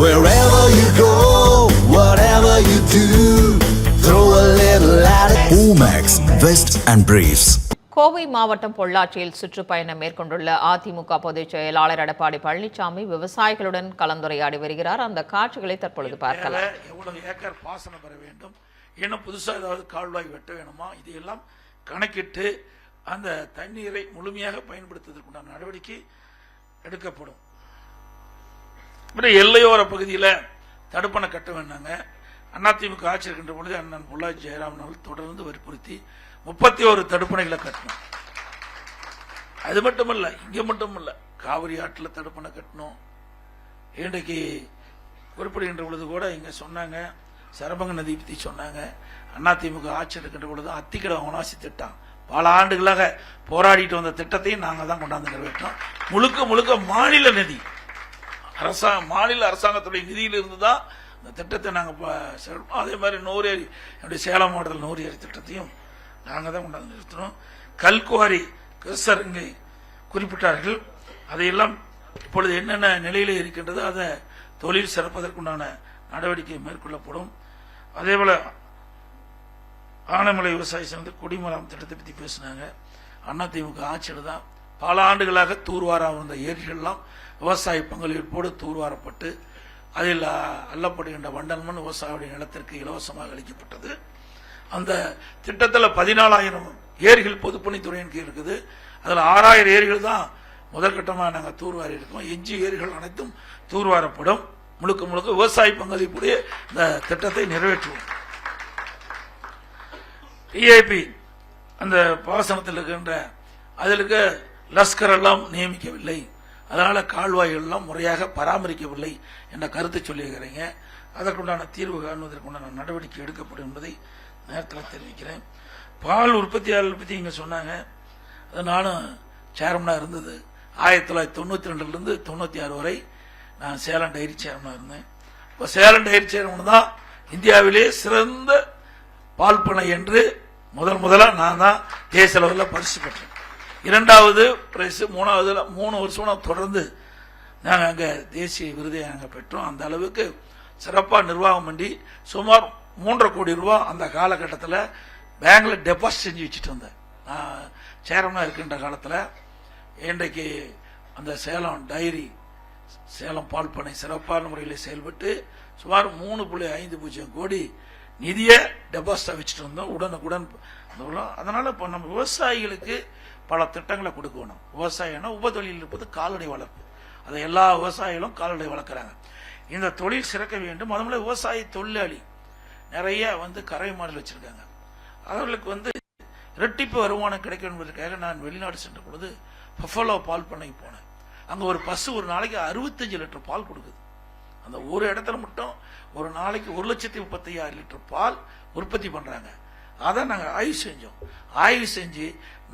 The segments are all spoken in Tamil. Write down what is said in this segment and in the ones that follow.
Wherever you go, whatever you do, throw a little at it. Omax, Vest and Briefs. Kovai மாவட்டம் பொள்ளாச்சியில் சுற்றுப்பயணம் மேற்கொண்டுள்ள அதிமுக பொதுச் செயலாளர் எடப்பாடி பழனிசாமி விவசாயிகளுடன் கலந்துரையாடி வருகிறார். அந்த காட்சிகளை தற்பொழுது பார்க்கலாம். எவ்வளவு ஏக்கர் பாசனம் பெற வேண்டும்? இன்னும் புதுசா ஏதாவது கால்வாய் வெட்ட வேணுமா? இதையெல்லாம் கணக்கிட்டு அந்த தண்ணீரை முழுமையாக பயன்படுத்துவதற்குண்டான நடவடிக்கை எடுக்கப்படும். எல்லையோர பகுதியில் தடுப்பணை கட்ட வேண்டாங்க. அதிமுக ஆட்சி இருக்கின்ற பொழுது அண்ணன் பொள்ளாச்சி ஜெயராமன் அவர்கள் தொடர்ந்து வற்புறுத்தி முப்பத்தி ஒரு தடுப்பணைகளை கட்டணும். அது மட்டுமல்ல இங்க மட்டுமல்ல காவிரி ஆற்றில் தடுப்பணை கட்டணும். இன்றைக்கு குறிப்பிடுகின்ற பொழுது கூட இங்க சொன்னாங்க சரபங்க நதி பத்தி சொன்னாங்க. அதிமுக ஆட்சி இருக்கின்ற பொழுது அத்திக்கடை அவனாசி திட்டம். பல ஆண்டுகளாக போராடிட்டு வந்த திட்டத்தையும் நாங்கள் தான் கொண்டாந்து நிறைவேற்றோம். முழுக்க முழுக்க மாநில நிதி. அரசாங்க மாநில அரசாங்கத்துடைய நிதியிலிருந்து தான் இந்த திட்டத்தை நாங்கள் அதே மாதிரி நூறேரி என்னுடைய சேலம் மாவட்டத்தில் நூறேரி திட்டத்தையும் நாங்கள் தான் கொண்டாந்து நிறுத்தினோம். கல்குவாரி கிறிஸ்தர் இங்கே குறிப்பிட்டார்கள். அதையெல்லாம் இப்பொழுது என்னென்ன நிலையில் இருக்கின்றது அதை தொழில் சிறப்பதற்குண்டான நடவடிக்கை மேற்கொள்ளப்படும். அதேபோல ஆனமலை விவசாய சேர்ந்து குடிமராமத்து திட்டத்தை பற்றி பேசினாங்க. அதிமுக ஆட்சியில் தான் பல ஆண்டுகளாக தூர்வாரம் இருந்த ஏரிகள்லாம் விவசாய பங்களிப்போடு தூர்வாரப்பட்டு அதில் அள்ளப்படுகின்ற வண்டல் மண் விவசாயியுடைய நிலத்திற்கு இலவசமாக அளிக்கப்பட்டது. அந்த திட்டத்தில் பதினாலாயிரம் ஏரிகள் பொதுப்பணித்துறையின் கீழ் இருக்குது. அதில் ஆறாயிரம் ஏரிகள் தான் முதற்கட்டமாக நாங்கள் தூர்வாரி இருக்கோம். எஞ்சி ஏரிகள் அனைத்தும் தூர்வாரப்படும். முழுக்க முழுக்க விவசாய பங்களிப்புடைய இந்த திட்டத்தை நிறைவேற்றுவோம். டிஐபி அந்த பாசனத்தில் இருக்கின்ற அதிலுக்கு லஸ்கர் எல்லாம் நியமிக்கவில்லை. அதனால கால்வாய்கள்லாம் முறையாக பராமரிக்கவில்லை என்ற கருத்தை சொல்லியிருக்கிறீங்க. அதற்குண்டான தீர்வு காணுவதற்குண்டான நடவடிக்கை எடுக்கப்படும் என்பதை நேரத்தில் தெரிவிக்கிறேன். பால் உற்பத்தியாளர்கள் பற்றி இங்கே சொன்னாங்க. அது நானும் சேர்மனாக இருந்தது. ஆயிரத்தி தொள்ளாயிரத்தி தொண்ணூற்றி ரெண்டுலேருந்து தொண்ணூற்றி ஆறு வரை நான் சேலம் டைரி சேர்மனாக இருந்தேன். இப்போ சேலம் டைரி சேர்மன் தான் இந்தியாவிலே சிறந்த பால் பண்ணை என்று முதல் முதலாக நான் தான் தேசிய அளவில் பரிசு பெற்றேன். இரண்டாவது பிரைஸ் மூணாவது மூணு வருஷம் தொடர்ந்து நாங்கள் அங்கே தேசிய விருதை நாங்கள் பெற்றோம். அந்த அளவுக்கு சிறப்பாக நிர்வாகம் பண்ணி சுமார் மூன்றரை கோடி ரூபா அந்த காலகட்டத்தில் பேங்கில் டெபாசிட் செஞ்சு வச்சுட்டு வந்தேன். நான் சேரமாக இருக்கின்ற காலத்தில் இன்றைக்கு அந்த சேலம் டைரி சேலம் பால் பண்ணை சிறப்பான முறையில் செயல்பட்டு சுமார் மூணு புள்ளி ஐந்து பூஜ்ஜியம் கோடி நிதியை டெபாசிட்டாக வச்சுட்டு இருந்தோம் உடனுக்குடன் அதனால் அதனால இப்போ நம்ம விவசாயிகளுக்கு பல திட்டங்களை கொடுக்கணும். விவசாயம்னா உபதொழில் இருப்பது கால்நடை வளர்ப்பு. அதை எல்லா விவசாயிகளும் கால்நடை வளர்க்குறாங்க. இந்த தொழில் சிறக்க வேண்டும். அதுபோல விவசாய தொழிலாளி நிறைய வந்து கரை மாடல் வச்சிருக்காங்க. அவர்களுக்கு வந்து இரட்டிப்பு வருமானம் கிடைக்கும் என்பதற்காக நான் வெளிநாடு சென்ற பொழுது பஃபலோ பால் பண்ணைக்கு போனேன். அங்கே ஒரு பசு ஒரு நாளைக்கு அறுபத்தஞ்சு லிட்டர் பால் கொடுக்குது. அந்த ஒரு இடத்துல மட்டும் ஒரு நாளைக்கு ஒரு லட்சத்தி முப்பத்தி ஐயாயிரம் லிட்டர் பால் உற்பத்தி பண்றாங்க. அதை நாங்கள் ஆய்வு செஞ்சோம். ஆய்வு செஞ்சு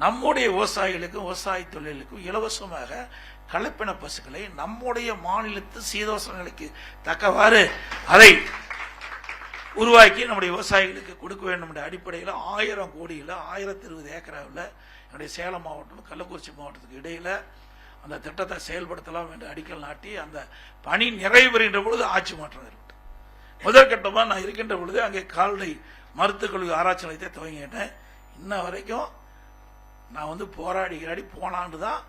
நம்முடைய விவசாயிகளுக்கும் விவசாய தொழிலுக்கும் இலவசமாக கலப்பின பசுக்களை நம்முடைய மாநிலத்து சீதோசனங்களுக்கு தக்கவாறு அதை உருவாக்கி நம்முடைய விவசாயிகளுக்கு கொடுக்க வேண்டும் என்ற அடிப்படையில் ஆயிரம் கோடியில் ஆயிரத்தி இருபது ஏக்கராவில் என்னுடைய சேலம் மாவட்டம் கள்ளக்குறிச்சி மாவட்டத்துக்கு இடையில அந்த திட்டத்தை செயல்படுத்தலாம் என்று அடிக்கல் நாட்டி அந்த பணி நிறைவு பெறுகின்ற பொழுது ஆட்சி மாற்றம் ஏற்பட்டு முதற்கட்டமாக நான் இருக்கின்ற பொழுது அங்கே கால்நடை மருத்துவக் கல்வி ஆராய்ச்சி நிலையத்தை துவங்கிட்டேன். இன்ன வரைக்கும் நான் வந்து போராடி கிராடி போனாண்டு தான்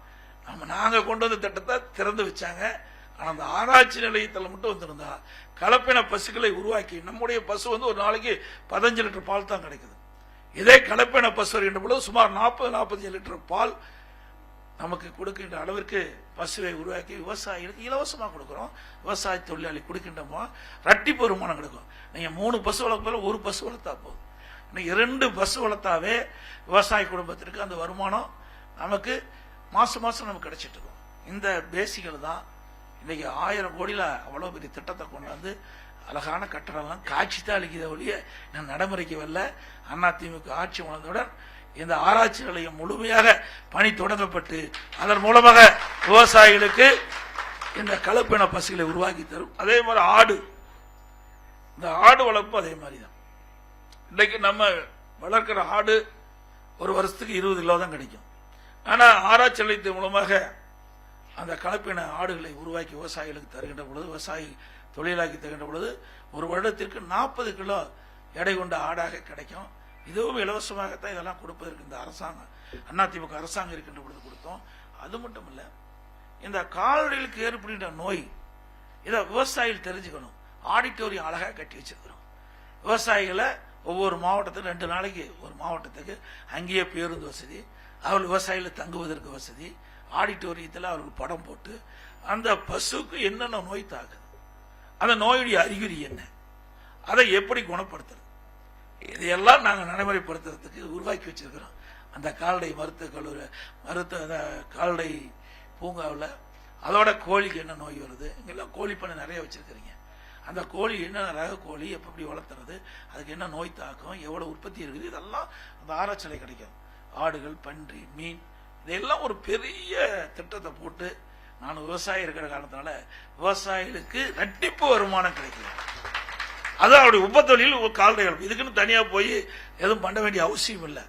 நம்ம நாங்கள் கொண்டு வந்த திட்டத்தை திறந்து வச்சாங்க. ஆனால் அந்த ஆராய்ச்சி நிலையத்தில் மட்டும் வந்திருந்தா கலப்பின பசுக்களை உருவாக்கி நம்முடைய பசு வந்து ஒரு நாளைக்கு பதினஞ்சு லிட்டர் பால் தான் கிடைக்குது. இதே கலப்பின பசு வருகின்ற பொழுது சுமார் நாற்பது நாற்பத்தஞ்சு லிட்டர் பால் நமக்கு கொடுக்கின்ற அளவிற்கு பசுவை உருவாக்கி விவசாயிகளுக்கு இலவசமாக கொடுக்குறோம். விவசாய தொழிலாளி கொடுக்கின்றமோ ரட்டிப்பு வருமானம் கிடைக்கும். நீங்கள் மூணு பசு வளர்ப்பதில் ஒரு பசு வளர்த்தா போதும். இன்னைக்கு இரண்டு பசு வளர்த்தாவே விவசாய குடும்பத்திற்கு அந்த வருமானம் நமக்கு மாதம் மாதம் நமக்கு கிடைச்சிட்டு இருக்கும். இந்த பேசிகள் தான் இன்னைக்கு ஆயிரம் கோடியில் அவ்வளோ பெரிய திட்டத்தை கொண்டாந்து அழகான கட்டடம்லாம் காட்சி தான் அளிக்கிறத ஒழிய நான் நடைமுறைக்கு வரல. அதிமுக ஆட்சி உணர்ந்தவுடன் இந்த ஆராய்ச்சி நிலையம் முழுமையாக பணி தொடங்கப்பட்டு அதன் மூலமாக விவசாயிகளுக்கு இந்த கலப்பின பசுகளை உருவாக்கி தரும். அதே மாதிரி ஆடு. இந்த ஆடு வளர்ப்பு அதே மாதிரி தான் இன்னைக்கு நம்ம வளர்க்கிற ஆடு ஒரு வருஷத்துக்கு இருபது கிலோ தான் கிடைக்கும். ஆனால் ஆராய்ச்சி நிலையத்தின் மூலமாக அந்த கலப்பின ஆடுகளை உருவாக்கி விவசாயிகளுக்கு தருகின்ற பொழுது விவசாயி தொழிலாக்கி தருகின்ற பொழுது ஒரு வருடத்திற்கு நாற்பது கிலோ எடை கொண்ட ஆடாக கிடைக்கும். இதுவும் இலவசமாகத்தான் இதெல்லாம் கொடுப்பதற்கு இந்த அரசாங்கம் அதிமுக அரசாங்கம் இருக்கின்ற பொழுது கொடுத்தோம். அது மட்டும் இல்ல இந்த கால்நடைகளுக்கு ஏற்படுகின்ற நோய் இதை விவசாயிகள் தெரிஞ்சுக்கணும். ஆடிட்டோரியம் அழகாக கட்டி வச்சிருக்கிறோம். விவசாயிகளை ஒவ்வொரு மாவட்டத்துக்கு ரெண்டு நாளைக்கு ஒரு மாவட்டத்துக்கு அங்கேயே பேருந்து வசதி அவர்கள் விவசாயிகள் தங்குவதற்கு வசதி ஆடிட்டோரியத்தில் அவர்கள் படம் போட்டு அந்த பசுக்கு என்னென்ன நோய் தாக்குது அந்த நோயுடைய அறிகுறி என்ன அதை எப்படி குணப்படுத்துறது? இதையெல்லாம் நாங்கள் நடைமுறைப்படுத்துறதுக்கு உருவாக்கி வச்சிருக்கிறோம். அந்த கால்நடை மருத்துவ கல்லூரி மருத்துவ அந்த கால்நடை பூங்காவில் அதோட கோழிக்கு என்ன நோய் வருது? இங்கெல்லாம் கோழி பண்ணை நிறைய வச்சிருக்கிறீங்க. அந்த கோழி என்ன ரக கோழி எப்ப எப்படி வளர்த்துறது அதுக்கு என்ன நோய் தாக்கம் எவ்வளோ உற்பத்தி இருக்குது இதெல்லாம் அந்த ஆராய்ச்சியில் கிடைக்கும். ஆடுகள் பன்றி மீன் இதெல்லாம் ஒரு பெரிய திட்டத்தை போட்டு நான் விவசாயி இருக்கிற காரணத்தினால விவசாயிகளுக்கு ரெட்டிப்பு வருமானம் கிடைக்கும் அது அவருடைய உபத்தொழில் ஒரு கால்நடைகள். இதுக்குன்னு தனியா போய் எதுவும் பண்ண வேண்டிய அவசியம் இல்லை.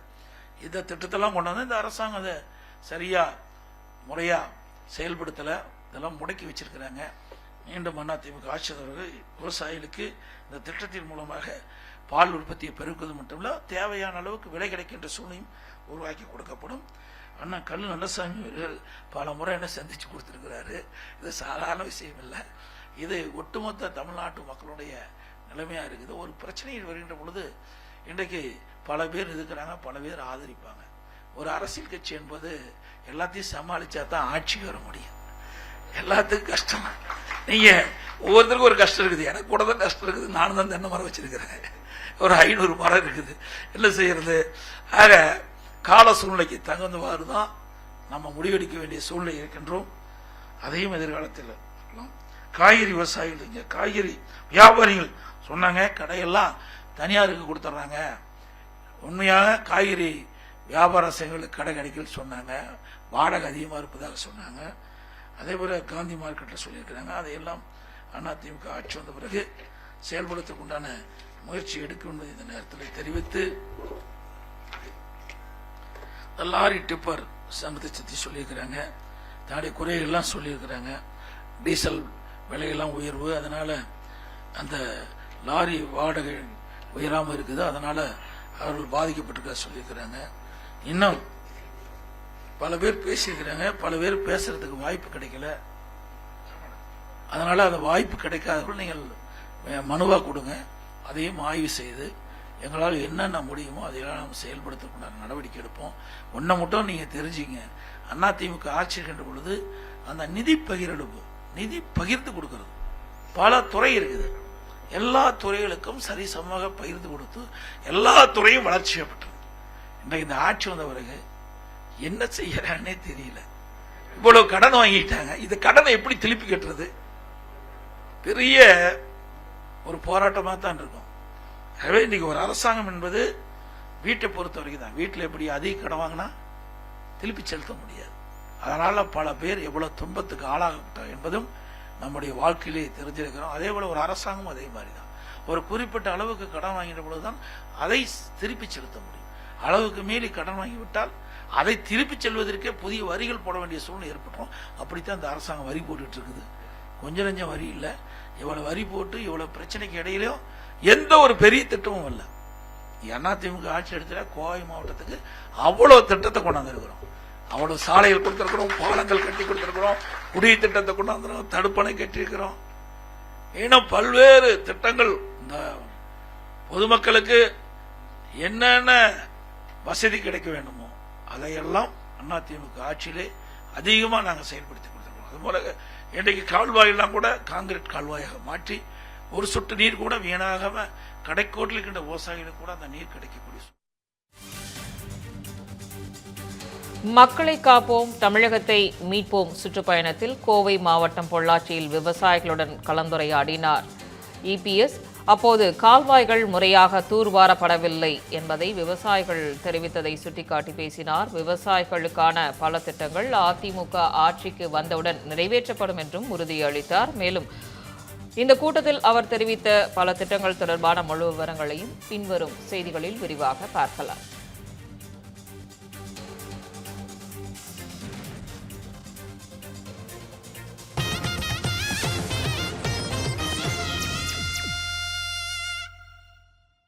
இந்த திட்டத்தெல்லாம் கொண்டு வந்து இந்த அரசாங்கம் அதை சரியா முறையா செயல்படுத்தல. இதெல்லாம் முடக்கி வச்சிருக்கிறாங்க. மீண்டும் அதிமுக ஆட்சியாளர்கள் விவசாயிகளுக்கு இந்த திட்டத்தின் மூலமாக பால் உற்பத்தியை பெருக்குவது மட்டும் இல்லை தேவையான அளவுக்கு விலை கிடைக்கின்ற சூழ்நிலையும் உருவாக்கி கொடுக்கப்படும். அண்ணா கல்லு நல்லசாமி அவர்கள் பல முறை என்ன சந்திச்சு கொடுத்துருக்கிறாரு. இது சாதாரண விஷயம் இல்லை. இது ஒட்டுமொத்த தமிழ்நாட்டு மக்களுடைய நிலைமையாக இருக்குது. ஒரு பிரச்சனையில் வருகின்ற பொழுது இன்றைக்கு பல பேர் இருக்கிறாங்க பல பேர் ஆதரிப்பாங்க. ஒரு அரசியல் கட்சி என்பது எல்லாத்தையும் சமாளிச்சா தான் ஆட்சிக்கு வர முடியும். எல்லாத்துக்கும் கஷ்டம். நீங்கள் ஒவ்வொருத்தருக்கும் ஒரு கஷ்டம் இருக்குது. எனக்கு கூட தான் கஷ்டம் இருக்குது. நானும் தான் தென்னை மரம் வச்சிருக்கிறேன். ஒரு ஐநூறு மரம் இருக்குது. என்ன செய்யறது? ஆக கால சூழ்நிலைக்கு தகுந்தவாறு தான் நம்ம முடிவெடுக்க வேண்டிய சூழ்நிலை இருக்கின்றோம். அதையும் எதிர்காலத்தில் காய்கறி விவசாயிகள் இங்க. காய்கறி வியாபாரிகள். சொன்னாங்க கடையெல்லாம் தனியாருக்கு கொடுத்துட்றாங்க உண்மையாக காய்கறி வியாபார சங்கங்களுக்கு கடை கிடைக்கல சொன்னாங்க. வாடகை அதிகமாக இருப்பதாக சொன்னாங்க. அதே போல காந்தி மார்க்கெட்டில் சொல்லியிருக்கிறாங்க. அதையெல்லாம் அதிமுக ஆட்சி வந்த பிறகு செயல்படுத்தக்கு உண்டான முயற்சி எடுக்கும் என்பதை இந்த நேரத்தில் தெரிவித்து லாரி டிப்பர் சங்கத்தை சுற்றி சொல்லியிருக்கிறாங்க. தன்னுடைய குறைகள்லாம் சொல்லியிருக்கிறாங்க. டீசல் விலையெல்லாம் உயர்வு அதனால் அந்த லாரி வாடகை உயராமல் இருக்குது. அதனால் அவர்கள் பாதிக்கப்பட்டிருக்க சொல்லியிருக்கிறாங்க. இன்னும் பல பேர் பேசியிருக்கிறாங்க. பல பேர் பேசுறதுக்கு வாய்ப்பு கிடைக்கல. அதனால் அந்த வாய்ப்பு கிடைக்காதவர்கள் நீங்கள் மனுவாக கொடுங்க. அதையும் ஆய்வு செய்து எங்களால் என்னென்ன முடியுமோ அதையெல்லாம் நம்ம செயல்படுத்தக்கூடாது நடவடிக்கை எடுப்போம். ஒன்றை மட்டும் நீங்கள் தெரிஞ்சுங்க. அதிமுக ஆட்சி இருக்கின்ற பொழுது அந்த நிதி பகிரெடுப்பு நிதி பகிர்ந்து கொடுக்கிறது. பல துறை இருக்குது. எல்லா துறைகளுக்கும் சரிசமமாக பகிர்ந்து கொடுத்து எல்லா துறையும் வளர்ச்சி செய்யப்பட்டது. இன்றைக்கு இந்த ஆட்சி வந்த பிறகு என்ன செய்யறான்னே தெரியல. இவ்வளவு கடன் வாங்கிட்டாங்க. இந்த கடனை எப்படி திருப்பி கட்டுறது? பெரிய ஒரு போராட்டமாக தான் இருக்கும். எனவே இன்னைக்கு ஒரு அரசாங்கம் என்பது வீட்டை பொறுத்த வரைக்கும் தான் வீட்டில் எப்படி அதிக கடன் வாங்கினா திருப்பி செலுத்த முடியாது. அதனால பல பேர் எவ்வளவு துன்பத்துக்கு ஆளாகப்பட்டார் என்பதும் நம்முடைய வாழ்க்கையிலே தெரிஞ்சிருக்கிறோம். அதே போல ஒரு அரசாங்கம் அதே மாதிரி தான் ஒரு குறிப்பிட்ட அளவுக்கு கடன் வாங்கின பொழுதுதான் அதை திருப்பி செலுத்த முடியும். அளவுக்கு மீறி கடன் வாங்கிவிட்டால் அதை திருப்பி செல்வதற்கே புதிய வரிகள் போட வேண்டிய சூழ்நிலை ஏற்பட்டுரும். அப்படித்தான் இந்த அரசாங்கம் வரி போட்டுட்டு இருக்குது. கொஞ்சம் நஞ்சம் வரி இல்லை. இவ்வளவு வரி போட்டு இவ்வளவு பிரச்சனைக்கு இடையிலும் எந்த ஒரு பெரிய திட்டமும் இல்லை. அதிமுக ஆட்சி எடுத்துட்டா கோவை மாவட்டத்துக்கு அவ்வளவு திட்டத்தை கொண்டாந்து இருக்கிறோம் அவனுக்கு சாலைகள் கொடுத்திருக்கிறோம் பாலங்கள் கட்டி கொடுத்திருக்கிறோம் குடி திட்டத்தை கொண்டாந்துருக்கிறோம் தடுப்பணை கட்டியிருக்கிறோம். இன்னும் பல்வேறு திட்டங்கள் இந்த பொதுமக்களுக்கு என்னென்ன வசதி கிடைக்க வேண்டுமோ அதையெல்லாம் அதிமுக ஆட்சியிலே அதிகமாக நாங்கள் செயல்படுத்தி கொடுத்திருக்கோம் அதுபோல இன்றைக்கு கால்வாயெல்லாம் கூட காங்கிரீட் கால்வாயாக மாற்றி ஒரு சொட்டு நீர் கூட வீணாகாம கடைக்கோட்டில் இருக்கின்ற விவசாயிகளுக்கு கூட அந்த நீர் கிடைக்கக்கூடிய மக்களை காப்போம் தமிழகத்தை மீட்போம். சுற்றுப்பயணத்தில் கோவை மாவட்டம் பொள்ளாச்சியில் விவசாயிகளுடன் கலந்துரையாடினார். இபிஎஸ் அப்போது கால்வாய்கள் முறையாக தூர்வாரப்படவில்லை என்பதை விவசாயிகள் தெரிவித்ததை சுட்டிக்காட்டி பேசினார். விவசாயிகளுக்கான பல திட்டங்கள் அதிமுக ஆட்சிக்கு வந்தவுடன் நிறைவேற்றப்படும் என்றும் உறுதியளித்தார். மேலும் இந்த கூட்டத்தில் அவர் தெரிவித்த பல திட்டங்கள் தொடர்பான முழு விவரங்களையும் பின்வரும் செய்திகளில் விரிவாக பார்க்கலாம்.